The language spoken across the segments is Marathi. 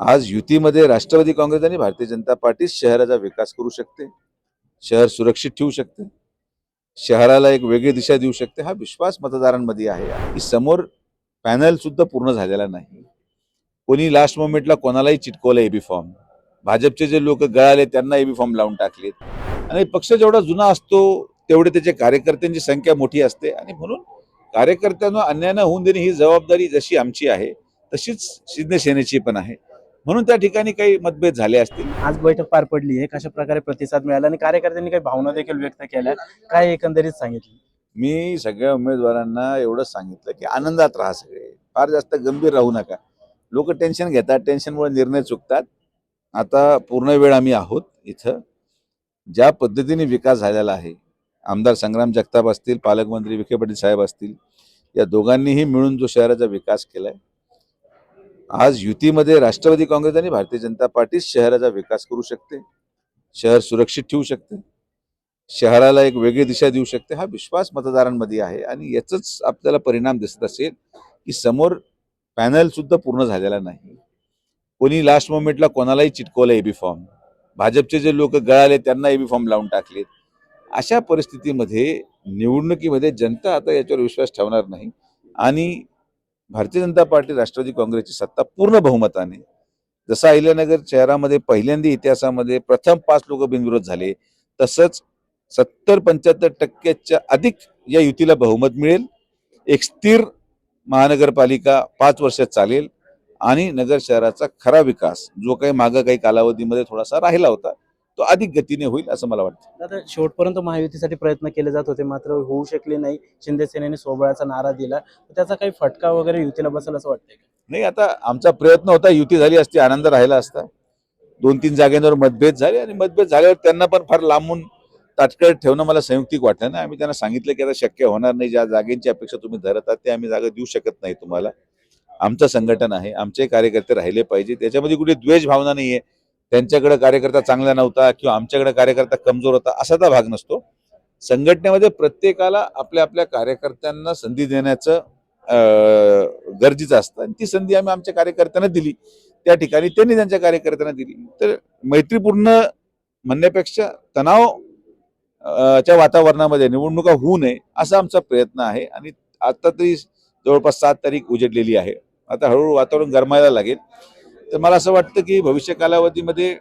आज युतीमध्ये राष्ट्रवादी काँग्रेस आणि भारतीय जनता पार्टी शहराचा विकास करू शकते शहर सुरक्षित ठेवू शकते शहराला एक वेगळी दिशा देऊ शकते हा विश्वास मतदारांमध्ये आहे. की समोर पॅनल सुद्धा पूर्ण झालेला नाही. कोणी लास्ट मोमेंटला कोणालाही चिटकवलं एबी फॉर्म भाजपचे जे लोक गळाले त्यांना एबी फॉर्म लावून टाकलेत. आणि पक्ष जेवढा जुना असतो तेवढे त्याचे कार्यकर्त्यांची संख्या मोठी असते. आणि म्हणून कार्यकर्त्यांना अन्याय न होऊन देणे ही जबाबदारी जशी आमची आहे तशीच शिंदे सेनेची पण आहे. म्हणून त्या ठिकाणी काही मतभेद झाले असतील. आज बैठक पार पडली आहे कशा प्रकारे प्रतिसाद मिळाला आणि कार्यकर्त्यांनी काही भावना देखील व्यक्त केल्या काय एकंदरीत सांगितलं? मी सगळ्या उमेदवारांना एवढंच सांगितलं की आनंदात राहा सगळे फार जास्त गंभीर राहू नका. लोक टेन्शन घेतात टेन्शनमुळे निर्णय चुकतात. आता पूर्ण वेळ आम्ही आहोत इथं. ज्या पद्धतीने विकास झालेला आहे आमदार संग्राम जगताप असतील पालकमंत्री विखे पाटील साहेब असतील या दोघांनीही मिळून जो शहराचा विकास केलाय आज युतीमध्ये राष्ट्रवादी काँग्रेस आणि भारतीय जनता पार्टी शहराचा विकास करू शकते. शहर सुरक्षित ठेवू शकते. शहराला एक वेगळी दिशा देऊ शकते. हा विश्वास मतदारांमध्ये आहे आणि याचाच आपल्याला परिणाम दिसत असेल की समोर पॅनल सुद्धा पूर्ण झालेला नाही. कोणी लास्ट मोमेंटला कोणालाही चिटकवलं एबी फॉर्म भाजपचे जे लोक गळाले त्यांना एबी फॉर्म लावून टाकलेत अशा परिस्थितीमध्ये निवडणुकीमध्ये जनता आता याच्यावर विश्वास ठेवणार नाही. आणि भारतीय जनता पार्टी राष्ट्रवादी काँग्रेसची सत्ता पूर्ण बहुमताने. जसं अहिल्यानगर शहरामध्ये पहिल्यांदा इतिहासामध्ये प्रथम पाच लोक बिनविरोध झाले तसंच सत्तर पंच्याहत्तर टक्क्याच्या अधिक या युतीला बहुमत मिळेल. एक स्थिर महानगरपालिका पाच वर्षात चालेल आणि नगर शहराचा खरा विकास जो काही मागं काही कालावधीमध्ये थोडासा राहिला होता तो अधिक गतीने होईल असं मला वाटतं. आता शेवटपर्यंत महायुतीसाठी प्रयत्न केले जात होते मात्र होऊ शकले नाही. शिंदे सेनेने सोबळाचा नारा दिला. त्याचा काही फटका वगैरे युतीला बसेल असं वाटतंय? नाही आता आमचा प्रयत्न होता युती झाली असती आनंद राहिला असता. दोन तीन जागेंवर मतभेद झाले आणि मतभेद झाल्यावर त्यांना पण फार लांबून ताटकळत ठेवणं मला संयुक्तिक वाटलं ना आम्ही त्यांना सांगितलं की आता शक्य होणार नाही ज्या जागेंची अपेक्षा तुम्ही धरत आहात ते आम्ही जागा देऊ शकत नाही तुम्हाला. आमचं संघटन आहे आमचे कार्यकर्ते राहिले पाहिजे त्याच्यामध्ये कुठे द्वेष भावना नाहीये. त्यांच्याकडे कार्यकर्ता चांगला नव्हता किंवा आमच्याकडे कार्यकर्ता कमजोर होता असा तर भाग नसतो. संघटनेमध्ये प्रत्येकाला आपल्या आपल्या कार्यकर्त्यांना संधी देण्याचं गरजेचं असतं. आणि ती संधी आम्ही आमच्या कार्यकर्त्यांना दिली. त्या ठिकाणी त्यांनी त्यांच्या कार्यकर्त्यांना दिली. तर मैत्रीपूर्ण म्हणण्यापेक्षा तणाव च्या वातावरणामध्ये निवडणुका होऊ नये असा आमचा प्रयत्न आहे. आणि आता तरी जवळपास सात तारीख उजेडलेली आहे. आता हळूहळू वातावरण गरमायला लागेल. तर मला असं वाटतं की भविष्य कालावधीमध्ये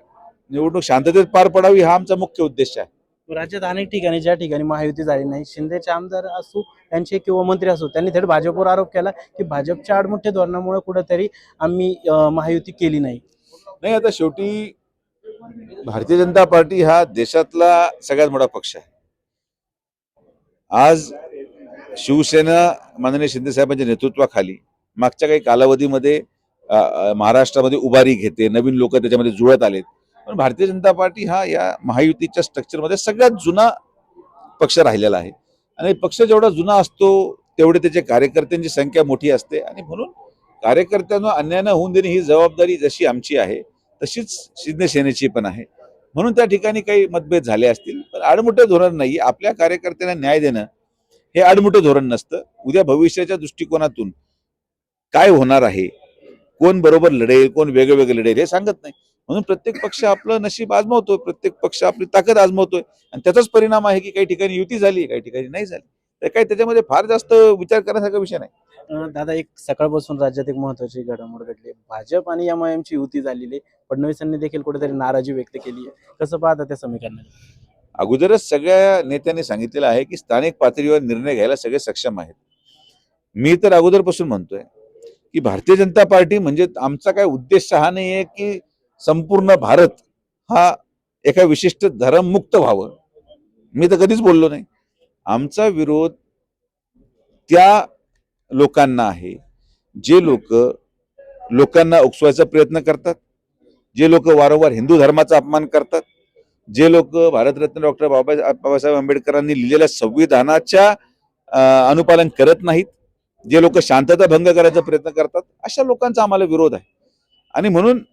निवडणूक शांततेत पार पडावी हा आमचा मुख्य उद्देश आहे. राज्यात अनेक ठिकाणी ज्या ठिकाणी महायुती झाली नाही शिंदेचे आमदार असो त्यांचे किंवा मंत्री असो त्यांनी थेट भाजपवर आरोप केला की भाजपच्या आडमुठ्या धोरणामुळे कुठेतरी आम्ही महायुती केली नाही. नाही आता शेवटी भारतीय जनता पार्टी हा देशातला सगळ्यात मोठा पक्ष आहे. आज शिवसेना माननीय शिंदे साहेबांच्या नेतृत्वाखाली मागच्या काही कालावधीमध्ये महाराष्ट्रामध्ये उभारी घेते नवीन लोक त्याच्यामध्ये जुळत आलेत. पण भारतीय जनता पार्टी हा या महायुतीच्या स्ट्रक्चरमध्ये सगळ्यात जुना पक्ष राहिलेला आहे. आणि पक्ष जेवढा जुना असतो तेवढे त्याचे कार्यकर्त्यांची संख्या मोठी असते. आणि म्हणून कार्यकर्त्यांना अन्याय न होऊन देणे ही जबाबदारी जशी आमची आहे तशीच शिंदेसेनेची पण आहे. म्हणून त्या ठिकाणी काही मतभेद झाले असतील पण आडमुठं धोरण नाही. आपल्या कार्यकर्त्यांना न्याय देणं हे आडमुठं धोरण नसतं. उद्या भविष्याच्या दृष्टिकोनातून काय होणार आहे कोण बरोबर लढेल कोण वेगळं वेगळं लढेल हे सांगत नाही. म्हणून प्रत्येक पक्ष आपलं नशीब आजमावतोय प्रत्येक पक्ष आपली ताकद आजमावतोय. आणि त्याचाच परिणाम आहे की काही ठिकाणी युती झाली काही ठिकाणी नाही झाली. तर काही त्याच्यामध्ये फार जास्त विचार करण्यासारखा विषय नाही. दादा एक सकाळपासून राज्यात एक महत्वाची घडामोड घडली. भाजप आणि एम आय एमची युती झालेली. आहे. फडणवीसांनी देखील कुठेतरी नाराजी व्यक्त केली आहे. कसं पाहता त्या समीकरणाला अगोदरच सगळ्या नेत्यांनी सांगितलेलं आहे की स्थानिक पातळीवर निर्णय घ्यायला सगळे सक्षम आहेत. मी तर अगोदरपासून म्हणतोय की भारतीय जनता पार्टी म्हणजे आमचा काय उद्देश हा नाही आहे की संपूर्ण भारत हा एका विशिष्ट धर्ममुक्त व्हावं. मी तर कधीच बोललो नाही. आमचा विरोध त्या लोकांना आहे. जे लोक लोकांना उकसवायचा प्रयत्न करतात. जे लोक वारंवार हिंदू धर्माचा अपमान करतात. जे लोक भारतरत्न डॉक्टर बाबा बाबासाहेब आंबेडकरांनी लिहिलेल्या संविधानाच्या अनुपालन करत नाहीत. जे लोक शांतता भंग करायचा प्रयत्न करतात अशा लोकांचा आम्हाला विरोध आहे. आणि म्हणून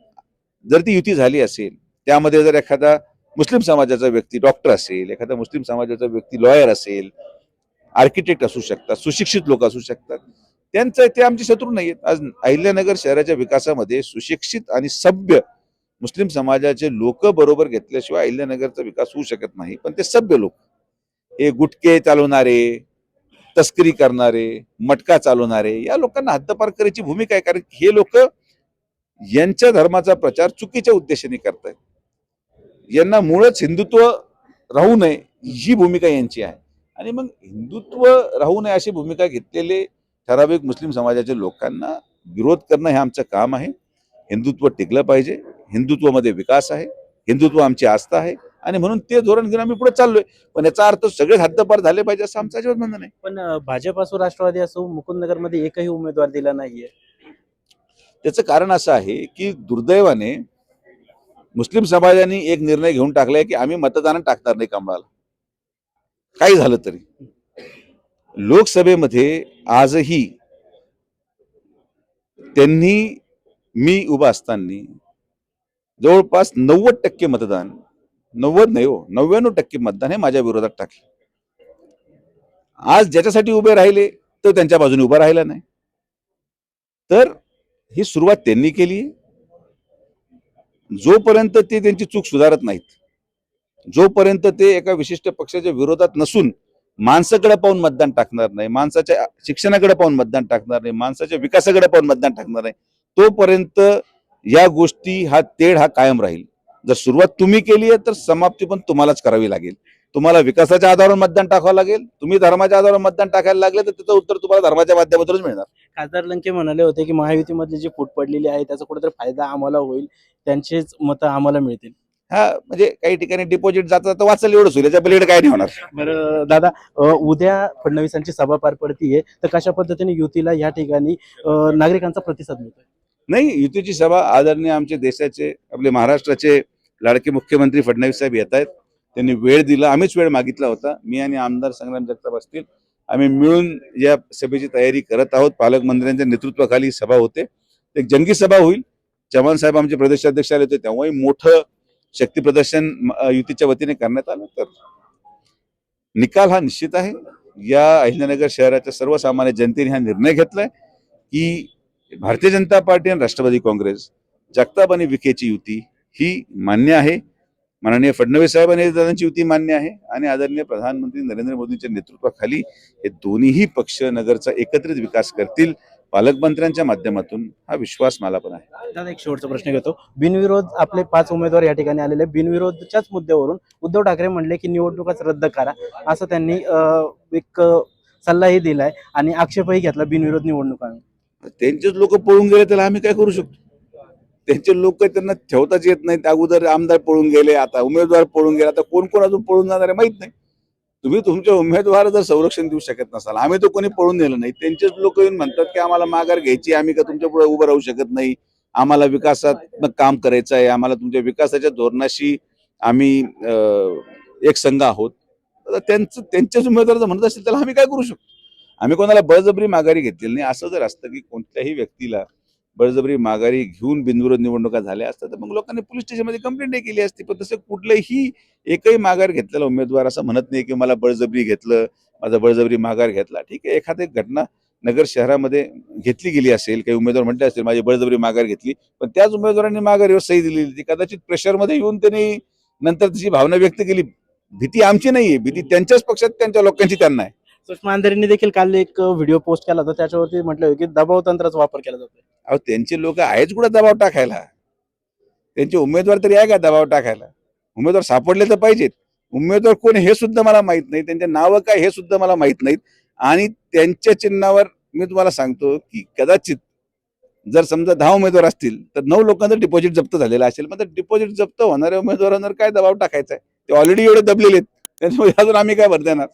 जर ती युती झाली असेल त्यामध्ये जर एखादा मुस्लिम समाजाचा व्यक्ती डॉक्टर असेल एखादा मुस्लिम समाजाचा व्यक्ती लॉयर असेल आर्किटेक्ट असू शकतात सुशिक्षित लोक असू शकतात त्यांचं ते आमचे शत्रू नाही आहेत आज अहिल्यानगर शहराच्या विकासामध्ये सुशिक्षित आणि सभ्य मुस्लिम समाजाचे लोक बरोबर घेतल्याशिवाय अहिल्यानगरचा विकास होऊ शकत नाही पण ते सभ्य लोक. हे गुटके चालवणारे तस्करी करणारे मटका चालवणारे या लोकांना हद्दपार करायची भूमिका आहे. कारण हे लोक यांच्या धर्माचा प्रचार चुकीच्या उद्देशाने करतायत. यांना मुळच हिंदुत्व राहू नये ही भूमिका यांची आहे. आणि मग हिंदुत्व राहू नये अशी भूमिका घेतलेले ठराविक मुस्लिम समाजाच्या लोकांना विरोध करणं हे आमचं काम आहे. हिंदुत्व टिकलं पाहिजे. हिंदुत्वामध्ये विकास आहे. हिंदुत्व आमची आस्था आहे. आणि म्हणून ते धोरण घेऊन आम्ही पुढे चाललोय. पण याचा अर्थ सगळे हद्दपार झाले पाहिजे असं आमचं अजिबात म्हणणं नाही. पण भाजप असो राष्ट्रवादी असो मुकुंदनगरमध्ये एकही उमेदवार दिला नाहीये. त्याचं कारण असं आहे की दुर्दैवाने मुस्लिम समाजाने एक निर्णय घेऊन टाकलाय की आम्ही मतदान टाकणार नाही कमळाला. काही झालं तरी. लोकसभेमध्ये आजही त्यांनी मी उभा असताना जवळपास नव्वद टक्के मतदान नव्वद नाही हो नव्याण्णव टक्के मतदान हे माझ्या विरोधात टाकले. आज ज्याच्यासाठी उभे राहिले तो त्यांच्या बाजूने उभा राहिला नाही. तर ही सुरुवात त्यांनी केली. जोपर्यंत ते त्यांची चूक सुधारत नाहीत जोपर्यंत ते एका विशिष्ट पक्षाच्या विरोधात नसून माणसाकडे पाहून मतदान टाकणार नाही माणसाच्या शिक्षणाकडे पाहून मतदान टाकणार नाही माणसाच्या विकासाकडे पाहून मतदान टाकणार नाही तोपर्यंत या गोष्टी हा तेढ हा कायम राहील. जर सुरुवात तुम्ही केली आहे तर समाप्ती पण तुम्हालाच करावी लागेल. तुम्हाला विकासाच्या आधारावर मतदान टाकावं लागेल. तुम्ही धर्माच्या आधारावर मतदान टाकायला लागले तर त्याचं उत्तर तुम्हाला धर्माच्या माध्यमातूनच मिळणार. खासदार लंके म्हणाले होते की महायुतीमधली जी फूट पडलेली आहे त्याचा कुठेतरी फायदा आम्हाला होईल त्यांचेच मतं आम्हाला मिळतील. हा म्हणजे काही ठिकाणी डिपॉझिट जाता जाता वाचलं एवढंच होईल. याच्या पलीकडे काय नाही होणार. बरं दादा उद्या फडणवीसांची सभा पार पडतीये तर कशा पद्धतीने युतीला या ठिकाणी नागरिकांचा प्रतिसाद मिळतोय? नाही युतीची सभा आदरणीय आमचे देशाचे आपले महाराष्ट्राचे लाडके मुख्यमंत्री फडणवीस साहेब येत आहेत. त्यांनी वेळ दिला आम्हीच वेळ मागितला होता. मी आणि आमदार संग्राम जगताप असतील आम्ही मिळून या सभेची तयारी करत आहोत. पालकमंत्र्यांच्या नेतृत्वाखाली सभा होते. एक जंगी सभा होईल. चव्हाण साहेब आमचे प्रदेशाध्यक्ष आले होते तेव्हाही मोठं शक्ती प्रदर्शन युतीच्या वतीने करण्यात आलं. तर निकाल हा निश्चित आहे. या अहिल्यानगर शहराच्या सर्वसामान्य जनतेने हा निर्णय घेतलाय की भारतीय जनता पार्टी आणि राष्ट्रवादी काँग्रेस जगताप आणि विखेची युती ही मान्य आहे. माननीय फडणवीस साहेब आणि दादांची युती मान्य आहे. आणि आदरणीय प्रधानमंत्री नरेंद्र मोदींच्या नेतृत्वाखाली हे दोन्हीही पक्ष नगरचा एकत्रित विकास करतील पालकमंत्र्यांच्या माध्यमातून हा विश्वास मला पण आहे. दादा एक शेवटचा प्रश्न घेतो. बिनविरोध आपले पाच उमेदवार या ठिकाणी आलेले. बिनविरोधच्याच मुद्द्यावरून उद्धव ठाकरे म्हणले की निवडणुकाच रद्द करा असं त्यांनी एक सल्लाही दिलाय आणि आक्षेपही घेतला बिनविरोध निवडणुका त्यांचेच लोक पळून गेले त्याला आम्ही काय करू शकतो? त्यांचे लोक त्यांना ठेवताच येत नाहीत. अगोदर आमदार पळून गेले आता उमेदवार पळून गेले. आता कोण कोण अजून पळून जाणार आहे माहीत नाही. तुम्ही तुमच्या उमेदवार जर संरक्षण देऊ शकत नसाल आम्ही तो कोणी पळून नेलं नाही. त्यांचेच लोक येऊन म्हणतात की आम्हाला माघार घ्यायची आम्ही का तुमच्यापुढे उभं राहू शकत नाही. आम्हाला विकासात्मक काम करायचं आहे आम्हाला तुमच्या विकासाच्या धोरणाशी आम्ही एक संघ आहोत. त्यांचं त्यांचेच उमेदवार जर म्हणत असेल त्याला आम्ही काय करू शकतो? आम्ही कोणाला बळजबरी माघारी घेतलेली नाही. असं जर असतं की कोणत्याही व्यक्तीला बळजबरी माघारी घेऊन बिनविरोध निवडणुका झाल्या असतात तर मग लोकांनी पोलीस स्टेशनमध्ये कंप्लेंटही केली असती. पण तसं कुठलंही एकही माघार घेतलेला उमेदवार असं म्हणत नाही की मला बळजबरी घेतलं माझा बळजबरी माघार घेतला. ठीक आहे एखादी घटना नगर शहरामध्ये घेतली गेली असेल काही उमेदवार म्हटले असतील माझी बळजबरी माघार घेतली पण त्याच उमेदवारांनी माघारीवर सही दिलेली ती कदाचित प्रेशरमध्ये येऊन त्यांनी नंतर तिची भावना व्यक्त केली. भीती आमची नाहीये भीती त्यांच्याच पक्षात त्यांच्या लोकांची त्यांना आहे. सुषमा देखील काल एक व्हिडिओ पोस्ट केला होता. त्याच्यावरती म्हटलं की दबाव तंत्राचा वापर केला जातो अहो त्यांचे लोक आहेच कुठं दबाव टाकायला? त्यांचे उमेदवार तरी आहे का दबाव टाकायला? उमेदवार सापडले तर पाहिजेत. उमेदवार कोण हे सुद्धा मला माहीत नाही. त्यांचे नावं काय हे सुद्धा मला माहीत नाहीत. आणि त्यांच्या चिन्हावर मी तुम्हाला सांगतो की कदाचित जर समजा दहा उमेदवार असतील तर नऊ लोकांचं डिपॉझिट जप्त झालेलं असेल. मग डिपॉझिट जप्त होणाऱ्या उमेदवारांवर काय दबाव टाकायचा आहे? ते ऑलरेडी एवढे दबलेले आहेत. त्याच्यामुळे अजून आम्ही काय भर देणार?